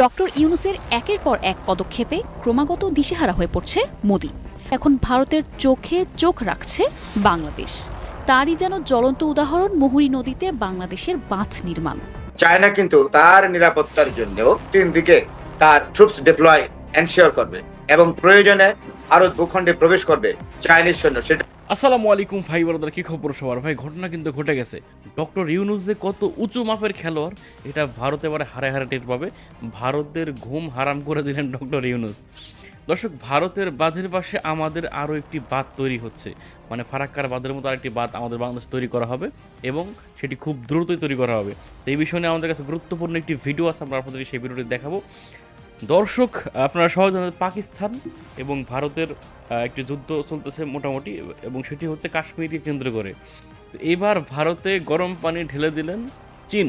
Doctor ইউনুসের একের পর এক পদক্ষেপে ক্রমাগত দিশেহারা হয়ে পড়ছে মোদি। এখন ভারতের চোখে চোখ রাখছে বাংলাদেশ। তারই যেন জ্বলন্ত উদাহরণ মুহুরী নদীতে বাংলাদেশের বাঁধ নির্মাণ। চায়না কিন্তু তার নিরাপত্তার জন্য তিন দিকে তার ট্রুপস ডিপ্লয় এনশিওর করবে এবং প্রয়োজনে ভারত ভূখণ্ডে প্রবেশ করবে চাইনিজ সৈন্য। সেটা আসসালামু আলাইকুম ভাই বড়দার, কি খবর সবার? ভাই, ঘটনা কিন্তু ঘটে গেছে। ডক্টর ইউনুস যে কত উঁচু মাপের খেলোয়াড়, এটা ভারত এবারে হারে হারে টের পাবে। ভারতের ঘুম হারাম করে দিলেন ডক্টর ইউনুস। দর্শক, ভারতের বাঁধের পাশে আমাদের আরও একটি বাঁধ তৈরি হচ্ছে। মানে ফারাক্কার বাঁধের মতো আরেকটি বাঁধ আমাদের বাংলাদেশ তৈরি করা হবে এবং সেটি খুব দ্রুতই তৈরি করা হবে। এই বিষয়ে নিয়ে আমাদের কাছে গুরুত্বপূর্ণ একটি ভিডিও আছে, আমরা আপনাদের সেই ভিডিওটি দেখাবো। দর্শক, আপনারা সহজে পাকিস্তান এবং ভারতের একটি যুদ্ধ চলতেছে মোটামুটি এবং সেটি হচ্ছে কাশ্মীরকে কেন্দ্র করে। এবার ভারতে গরম পানি ঢেলে দিলেন চীন।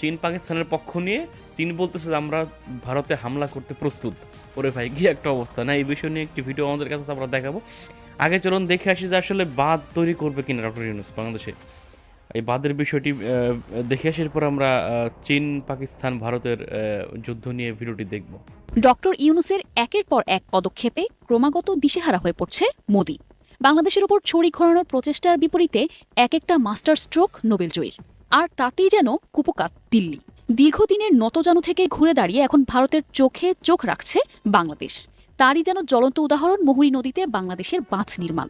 চীন পাকিস্তানের পক্ষ নিয়ে চীন বলতেছে যে আমরা ভারতে হামলা করতে প্রস্তুত। ওরে ভাই, কি একটা অবস্থা। না, এই বিষয় নিয়ে একটি ভিডিও আমাদের কাছে আমরা দেখাবো। আগে চলুন দেখে আসি যে আসলে বাঁধ তৈরি করবে কিনা ডক্টর ইউনুস বাংলাদেশে। এই বাঁধের বিষয়টি দেখে আসার পর আমরা চীন, পাকিস্তান, ভারতের যুদ্ধ নিয়ে ভিডিওটি দেখব। ডক্টর ইউনুসের একের পর এক পদক্ষেপে ক্রমাগত দিশেহারা হয়ে পড়ছে মোদি। বাংলাদেশের উপর ছড়ি ঘোরানোর প্রচেষ্টার বিপরীতে এক একটা মাস্টার স্ট্রোক নোবেল জয়ীর। আর তাতেই যেন কুপকাত দিল্লি। দীর্ঘদিনের নতজানু থেকে ঘুরে দাঁড়িয়ে এখন ভারতের চোখে চোখ রাখছে বাংলাদেশ। তারই যেন জ্বলন্ত উদাহরণ মুহুরী নদীতে বাংলাদেশের বাঁধ নির্মাণ।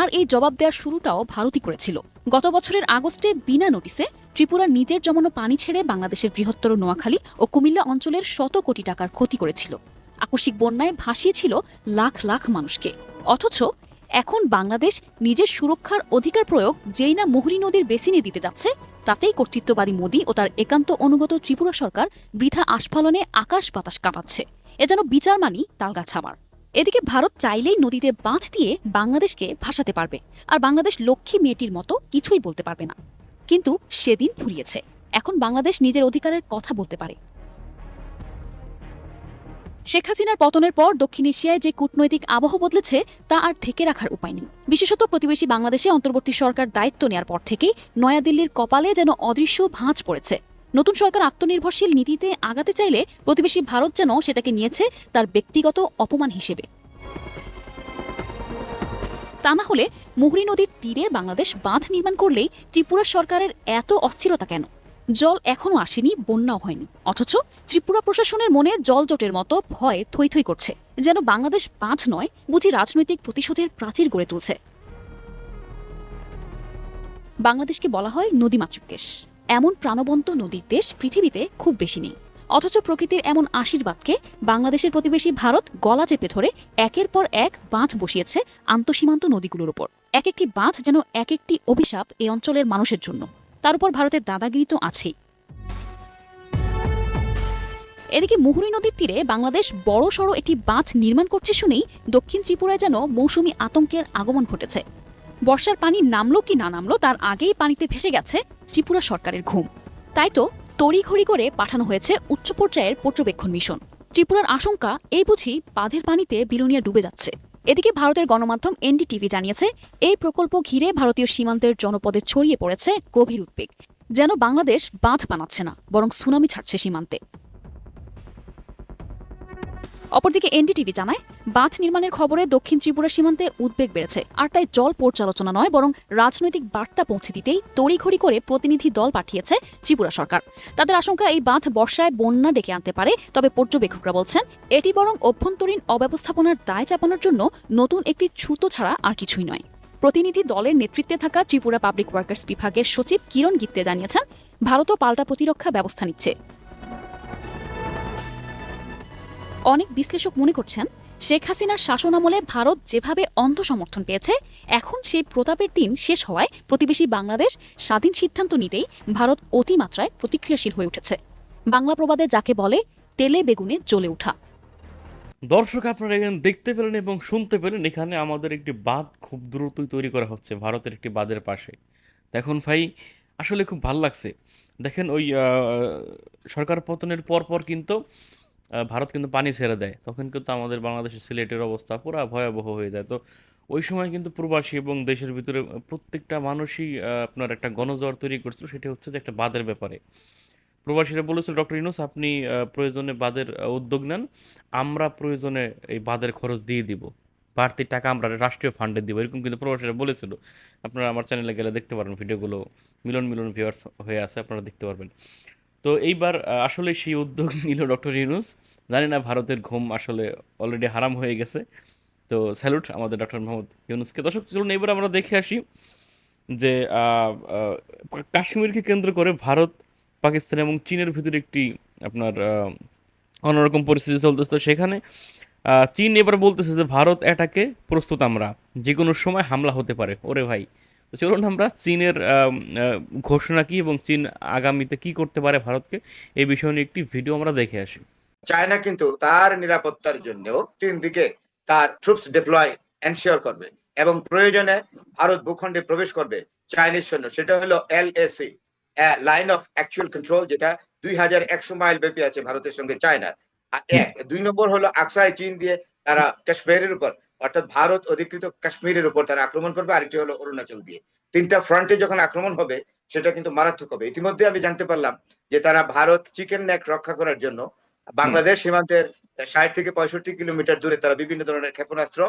আর এই জবাব দেওয়ার শুরুটাও ভারতই করেছিল। গত বছরের আগস্টে বিনা নোটিসে ত্রিপুরা নিজের জমানো পানি ছেড়ে বাংলাদেশের বৃহত্তর নোয়াখালী ও কুমিল্লা অঞ্চলের শত কোটি টাকার ক্ষতি করেছিল। আকস্মিক বন্যায় ভাসিয়েছিল লাখ লাখ মানুষকে। অথচ এখন বাংলাদেশ নিজের সুরক্ষার অধিকার প্রয়োগ যেই না মুহুরী নদীর বেসিনে দিতে যাচ্ছে, তাতেই কর্তৃত্ববাদী মোদী ও তার একান্ত অনুগত ত্রিপুরা সরকার বৃথা আস্ফালনে আকাশ বাতাস কাঁপাচ্ছে। এ যেন বিচার মানি তালগাছামার এদিকে ভারত চাইলেই নদীতে বাঁধ দিয়ে বাংলাদেশকে ভাসাতে পারবে। আর বাংলাদেশ লক্ষ্মী মেয়েটির মতো কিছুই বলতে পারবে না। কিন্তু সেদিন ফুরিয়েছে। এখন বাংলাদেশ নিজের অধিকারের কথা বলতে পারে। শেখ হাসিনার পতনের পর দক্ষিণ এশিয়ায় যে কূটনৈতিক আবহ বদলেছে, তা আর ঢেকে রাখার উপায় নেই। বিশেষত প্রতিবেশী বাংলাদেশে অন্তর্বর্তী সরকার দায়িত্ব নেয়ার পর থেকেই নয়াদিল্লির কপালে যেন অদৃশ্য ভাঁজ পড়েছে। নতুন সরকার আত্মনির্ভরশীল নীতিতে আগাতে চাইলে প্রতিবেশী ভারত যেন সেটাকে নিয়েছে তার ব্যক্তিগত অপমান হিসেবে। তা না হলে মুহুরী নদীর তীরে বাংলাদেশ বাঁধ নির্মাণ করলেই ত্রিপুরা সরকারের এত অস্থিরতা কেন? জল এখনও আসেনি, বন্যাও হয়নি। অথচ ত্রিপুরা প্রশাসনের মনে জল জোটের মতো ভয় থই থই করছে। যেন বাংলাদেশ বাঁধ নয়, বুঝি রাজনৈতিক প্রতিশোধের প্রাচীর গড়ে তুলছে। বাংলাদেশকে বলা হয় নদীমাতৃক দেশ। এমন প্রাণবন্ত নদীর দেশ পৃথিবীতে খুব বেশি নেই। অথচ প্রকৃতির এমন আশীর্বাদকে বাংলাদেশের প্রতিবেশী ভারত গলা চেপে ধরে একের পর এক বাঁধ বসিয়েছে আন্তঃসীমান্ত নদীগুলোর উপর। এক একটি বাঁধ যেন এক একটি অভিশাপ এই অঞ্চলের মানুষের জন্য। তার উপর ভারতের দাদাগিরি তো আছেই। এদিকে মুহুরী নদীর তীরে বাংলাদেশ বড় সড়ো একটি বাঁধ নির্মাণ করছে শুনেই দক্ষিণ ত্রিপুরায় যেন মৌসুমী আতঙ্কের আগমন ঘটেছে। বর্ষার পানি নামলো কি না নামলো তার আগেই পানিতে ভেসে গেছে ত্রিপুরা সরকারের ঘুম। তাই তো তড়িঘড়ি করে পাঠানো হয়েছে উচ্চ পর্যায়ের পর্যবেক্ষণ মিশন। ত্রিপুরার আশঙ্কা এই বুঝি বাঁধের পানিতে বিলোনিয়া ডুবে যাচ্ছে। এদিকে ভারতের গণমাধ্যম এনডিটিভি জানিয়েছে, এই প্রকল্প ঘিরে ভারতীয় সীমান্তের জনপদে ছড়িয়ে পড়েছে গভীর উদ্বেগ, যেন বাংলাদেশ বাঁধ বানাচ্ছে না, বরং সুনামি ছাড়ছে সীমান্তে। অপরদিকে এনডিটিভি জানায়, বাঁধ নির্মাণের খবরে দক্ষিণ ত্রিপুরা সীমান্তে উদ্বেগ বেড়েছে। আর তাই জল পর্যালোচনা নয়, বরং রাজনৈতিক বার্তা পৌঁছে দিতেই তড়িঘড়ি করে প্রতিনিধি দল পাঠিয়েছে ত্রিপুরা সরকার। তাদের আশঙ্কা, এই বাঁধ বর্ষায় বন্যা ডেকে আনতে পারে, তবে পর্যবেক্ষকরা বলছেন, এটি বরং অভ্যন্তরীণ অব্যবস্থাপনার দায় চাপানোর জন্য নতুন একটি ছুতো ছাড়া আর কিছুই নয়। প্রতিনিধি দলের নেতৃত্বে থাকা ত্রিপুরা পাবলিক ওয়ার্কার্স বিভাগের সচিব কিরণ গিত্তে জানিয়েছেন, ভারতও পাল্টা প্রতিরক্ষা ব্যবস্থা নিচ্ছে। অনেক বিশ্লেষক মনে করছেন, শেখ হাসিনার শাসনামলে ভারত যেভাবে অন্ধ সমর্থন পেয়েছে, এখন সেই প্রতাপের দিন শেষ হওয়ায় প্রতিবেশী বাংলাদেশ স্বাধীন সিদ্ধান্ত নিতেই ভারত অতিমাত্রায় প্রতিক্রিয়াশীল হয়ে উঠেছে। বাংলা প্রবাদে যাকে বলে, তেলে বেগুনে জ্বলে ওঠা। দর্শক, আপনারা এখানে দেখতে পেলেন এবং শুনতে পেলেন, এখানে আমাদের একটি বাঁধ খুব দ্রুতই তৈরি করা হচ্ছে, ভারতের একটি বাঁধের পাশে। দেখুন ভাই, আসলে খুব ভালো লাগছে। দেখেন ওই সরকার পতনের পর পর কিন্তু ভারত কিন্তু পানি ছেড়ে দেয়। তখন কিন্তু আমাদের বাংলাদেশের সিলেটের অবস্থা পুরো ভয়াবহ হয়ে যায়। তো ওই সময় কিন্তু প্রবাসী এবং দেশের ভিতরে প্রত্যেকটা মানুষই আপনার একটা গণজ্বর তৈরি করছিল, সেটা হচ্ছে যে একটা বাঁধের ব্যাপারে। প্রবাসীরা বলেছিল, ডক্টর ইউনুস, আপনি প্রয়োজনে বাদের উদ্যোগ নেন। আমরা প্রয়োজনে এই বাদের খরচ দিয়ে দিব। বাড়তি টাকা আমরা রাষ্ট্রীয় ফান্ডে দিব। এরকম কিন্তু প্রবাসীরা বলেছিল। আপনারা আমার চ্যানেলে গেলে দেখতে পারেন, ভিডিওগুলো মিলন মিলন ভিউয়ার্স হয়ে আছে, আপনারা দেখতে পারবেন। তো এইবার আসলে সেই উদ্যোগ নিল ডক্টর ইউনুস। জানি না ভারতের ঘুম আসলে অলরেডি হারাম হয়ে গেছে। তো স্যালুট আমাদের ডক্টর মোহাম্মদ ইউনুসকে। দর্শক, চলুন এবার আমরা দেখে আসি যে কাশ্মীরকে কেন্দ্র করে ভারত, পাকিস্তান এবং চীনের ভিতরে একটি আপনার অন্যরকম পরিস্থিতি চলতেছে। তো সেখানে চীন এবার বলতেছে যে, ভারত এটাকে প্রস্তুত আমরা। যে কোনো সময় হামলা হতে পারে। ওরে ভাই তো চলুন আমরা চীনের ঘোষণা কি এবং চীন আগামীতে কি করতে পারে ভারতকে? এই বিষয় নিয়ে একটি ভিডিও আমরা দেখে আসি। চায়না কিন্তু তার নিরাপত্তার জন্যও তিন দিকে তার ট্রুপস ডিপ্লয় এনশিওর করবে এবং প্রয়োজনে ভারত ভূখণ্ডে প্রবেশ করবে চাইনিজ সৈন্য। সেটা হলো LAC line of actual control যেটা দুই হাজার একশো মাইল ব্যাপী আছে ভারতের সঙ্গে চায়নার। এক, দুই নম্বর হলো আকসাই চীন দিয়ে তারা কাশ্মীরের উপর অর্থাৎ ভারত অধিকৃত কাশ্মীরের উপর তারা আক্রমণ করবে আরেকটি হলো অরুণাচল দিয়ে। তিনটা ফ্রন্টে যখন আক্রমণ হবে সেটা কিন্তু মারাত্মক হবে। ইতিমধ্যে আমি জানতে পারলাম যে তারা ভারত চিকেন নেক রক্ষা করার জন্য বাংলাদেশ সীমান্তের ষাট থেকে পঁয়ষট্টি কিলোমিটার দূরে তারা বিভিন্ন ধরনের ক্ষেপণাস্ত্র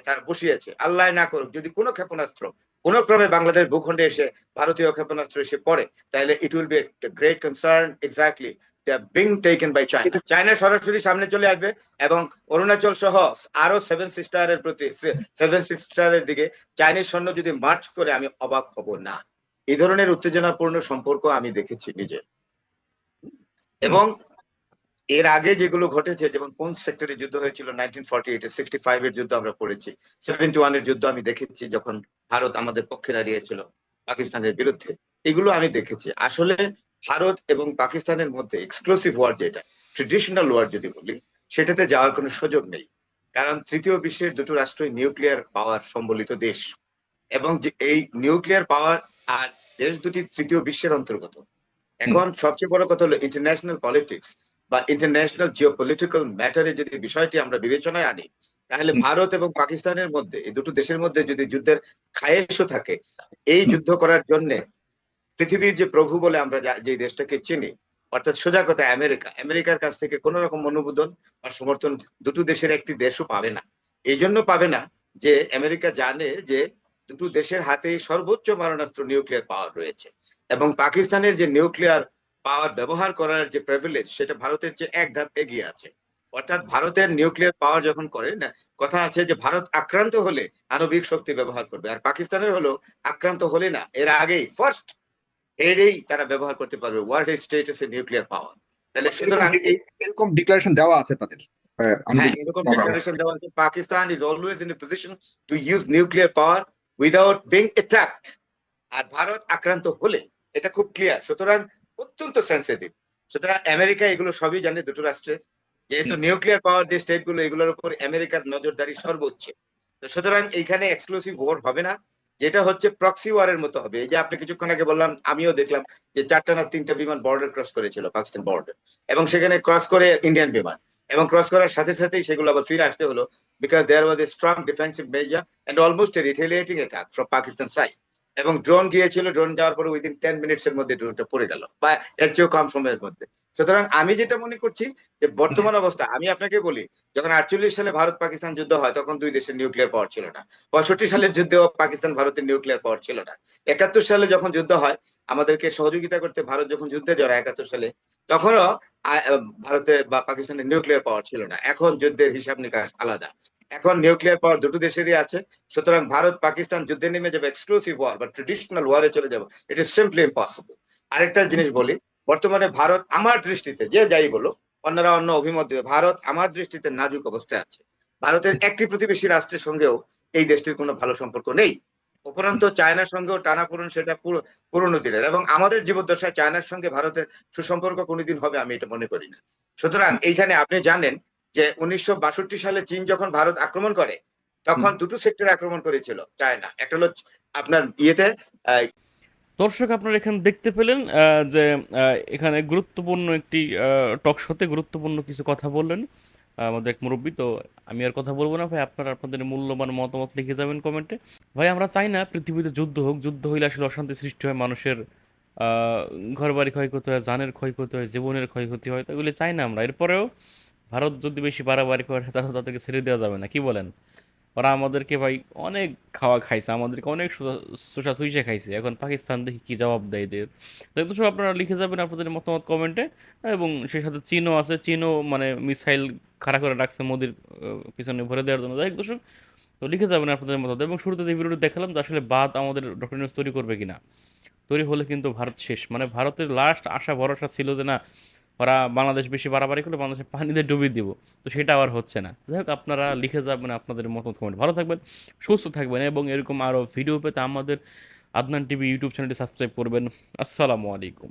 তারা বসিয়েছে। আল্লাহ না করুক যদি কোনো ক্ষেপণাস্ত্র কোনো ক্রমে বাংলাদেশ ভূখণ্ডে এসে ভারতীয় ক্ষেপণাস্ত্র এসে পড়ে তাহলে it will be great concern exactly being taken by China China সরাসরি সামনে চলে আসবে এবং অরুণাচল সহ আরও সেভেন সিস্টারের প্রতি সেভেন সিস্টারের দিকে চাইনিজ সৈন্য যদি মার্চ করে আমি অবাক হব না। এই ধরনের উত্তেজনাপূর্ণ সম্পর্ক আমি দেখেছি নিজে। এবং এর আগে যেগুলো ঘটেছে যেমন কোন সেক্টরে যুদ্ধ হয়েছিল? নাইনটিন ফর্টি এইটে সিক্সটি ফাইভ এর যুদ্ধ আমরা পড়েছি সেভেন্টি ওয়ানের যুদ্ধ আমি দেখেছি যখন ভারত আমাদের পক্ষে দাঁড়িয়েছিল পাকিস্তানের বিরুদ্ধে। এগুলো আমি দেখেছি। আসলে ভারত এবং পাকিস্তানের মধ্যে এক্সক্লুসিভ ওয়ার যেটা ট্রেডিশনাল ওয়ার যদি বলি সেটাতে যাওয়ার কোনো সুযোগ নেই। কারণ তৃতীয় বিশ্বের দুটো রাষ্ট্রই নিউক্লিয়ার পাওয়ার সম্বলিত দেশ। এবং এই নিউক্লিয়ার পাওয়ার আর দেশ দুটি তৃতীয় বিশ্বের অন্তর্গত। এখন সবচেয়ে বড় কথা হলো ইন্টারন্যাশনাল পলিটিক্স বা ইন্টারন্যাশনাল জিওপলিটিক্যাল ম্যাটারে যদি বিষয়টি আমরা বিবেচনায় আনি তাহলে ভারত এবং পাকিস্তানের মধ্যে এই দুটো দেশের মধ্যে যদি যুদ্ধের খায়েশও থাকে এই যুদ্ধ করার জন্য পৃথিবীর যে প্রভু বলে আমরা যে দেশটাকে চিনি অর্থাৎ সোজা কথা আমেরিকা আমেরিকার কাছ থেকে কোন রকম অনুমোদন বা সমর্থন দুটো দেশের একটি দেশও পাবে না। এই জন্য পাবে না যে আমেরিকা জানে যে দুটো দেশের হাতে সর্বোচ্চ মারণাস্ত্র নিউক্লিয়ার পাওয়ার রয়েছে এবং পাকিস্তানের যে নিউক্লিয়ার পাওয়ার ব্যবহার করার যে প্রেভিলেজ সেটা ভারতের যে এক ধাপ এগিয়ে আছে। অর্থাৎ ভারতের নিউক্লিয়ার পাওয়ার যখন করে না কথা আছে যে ভারত আক্রান্ত হলে আণবিক শক্তি ব্যবহার করবে। আর পাকিস্তানের হলো আক্রান্ত হলে না এর আগেই ফার্স্ট এরেই তারা ব্যবহার করতে পারবে ওয়ার্ল্ড স্টেটাসে নিউক্লিয়ার পাওয়ার তাহলে সুতরাং এরকম ডিক্লারেশন দেওয়া আছে তাদের হ্যাঁ দেখি- এরকম বাবা। দেওয়া আছে। Pakistan is always in a position to use nuclear power without being attract আর ভারত আক্রান্ত হলে এটা খুব ক্লিয়ার সুতরাং অত্যন্ত সেন্সিটিভ সুতরাং আমেরিকা এগুলো সবই জানে দুটো রাষ্ট্রের। যেহেতু নিউক্লিয়ার পাওয়ার যে স্টেটগুলো এগুলোর উপর আমেরিকার নজরদারি সর্বোচ্চ। তো সুতরাং এইখানে এক্সক্লুসিভ ওয়ার হবে না। যেটা হচ্ছে প্রক্সি ওয়ারের মতো হবে। এই যে আপনি কিছুক্ষণ আগে বললাম, আমিও দেখলাম যে চারটা না তিনটা বিমান বর্ডার ক্রস করেছিল পাকিস্তান বর্ডার এবং সেখানে ক্রস করে ইন্ডিয়ান বিমান। এবং ক্রস করার সাথে সাথেই সেগুলো আবার ফিরে আসতে হলো। Because there was a strong defensive measure and almost a retaliating attack from Pakistan side এবং ড্রোন গিয়েছিল ড্রোন যাওয়ার পরে উইদিন টেন মিনিটস এর মধ্যে ড্রোনটা পড়ে গেল, বা এর চেয়েও কম সময়ের মধ্যে। সুতরাং আমি যেটা মনে করছি যে বর্তমান অবস্থা, আমি আপনাকে বলি, যখন আটচল্লিশ সালে ভারত পাকিস্তান যুদ্ধ হয়, তখন দুই দেশের নিউক্লিয়ার পাওয়ার ছিল না। পঁয়ষট্টি সালের যুদ্ধেও পাকিস্তান ভারতের নিউক্লিয়ার পাওয়ার ছিল না। একাত্তর সালে যখন যুদ্ধ হয় আমাদেরকে সহযোগিতা করতে ভারত যখন যুদ্ধে জড়ায় একাত্তর সালে, তখনও ভারতের বা পাকিস্তানের নিউক্লিয়ার পাওয়ার ছিল না। এখন যুদ্ধের হিসাব নিকাশ আলাদা। এখন নিউক্লিয়ার পাওয়ার দুটো দেশেরই আছে। সুতরাং ভারত, পাকিস্তান যুদ্ধে নেমে যাবে। এক্সক্লুসিভ ওয়ার বা ট্রেডিশনাল ওয়ারে চলে যাবে। ইট ইজ সিম্পলি ইম্পসিবল আরেকটা জিনিস বলি, বর্তমানে ভারত আমার দৃষ্টিতে, যে যাই বলো অন্যরা অন্য অভিমত দেবে, ভারত আমার দৃষ্টিতে নাজুক অবস্থায় আছে। ভারতের একটি প্রতিবেশী রাষ্ট্রের সঙ্গেও এই দেশটির কোনো ভালো সম্পর্ক নেই। উপরন্ত চায়নার সঙ্গেও টানাপোড়েন সেটা পুরো- পুরনো দিনের। এবং আমাদের জীবদ্দশায় চায়নার সঙ্গে ভারতের সুসম্পর্ক কোনোদিন হবে আমি এটা মনে করি না। সুতরাং এইখানে আপনি জানেন যে উনিশশো বাষট্টি সালে চীন যখন ভারত আক্রমণ করে তখন দুটো সেক্টরে আক্রমণ করেছিল চায়না। একটা হলো আপনার ইয়েতে দর্শক আপনারা এখানে দেখতে পেলেন আহ, যে এখানে গুরুত্বপূর্ণ একটি টক শোতে গুরুত্বপূর্ণ কিছু কথা বললেন। আমাদের এক মুরব্বী, তো আমি আর কথা বলব না, ভাই। আপনারা আপনাদের মূল্যবান মতামত লিখে যাবেন কমেন্টে। ভাই, আমরা চাই না পৃথিবীতে যুদ্ধ হোক। যুদ্ধ হইলে আসলে অশান্তি সৃষ্টি হয়, মানুষের ঘর বাড়ি ক্ষয়ক্ষতি হয়, জানের ক্ষয়ক্ষতি হয়, জীবনের ক্ষয়ক্ষতি হয় তাগুলি চাই না আমরা। এরপরেও ভারত যদি বেশি বাড়াবাড়ি করে, তাহলে তাদেরকে ছেড়ে দেওয়া যাবে না। কি বলেন? ওরা আমাদেরকে ভাই অনেক খাওয়া খাইছে, আমাদেরকে অনেক সুসা সুইসে খাইছে। এখন পাকিস্তান দেখি কি জবাব দেয় এদের। তো সব আপনারা লিখে যাবেন আপনাদের মতামত কমেন্টে এবং সেই সাথে চীনও আছে, চীনও মানে মিসাইল খাড়া করে রাখছে মোদির পিছনে ভরে দেওয়ার জন্য। যাই দর্শক, তো লিখে যাবেন আপনাদের মতামত। এবং শুরুতে যে ভিডিওটি দেখালাম যে আসলে বাদ আমাদের ডক্টর নিউজ তৈরি করবে কিনা। তৈরি হলে কিন্তু ভারত শেষ। মানে ভারতের লাস্ট আশা, ভরসা ছিল যে না ওরা বাংলাদেশ বেশি বাড়াবাড়ি করলে বাংলাদেশে পানিতে ডুবিয়ে দিব। তো সেটা আবার হচ্ছে না। যাই হোক, আপনারা লিখে যাবেন, আপনাদের মতামত কমেন্ট ভালো থাকবেন, সুস্থ থাকবেন এবং এরকম আরও ভিডিও পেতে আমাদের আদনান টিভি ইউটিউব চ্যানেলটি সাবস্ক্রাইব করবেন। আসসালামু আলাইকুম।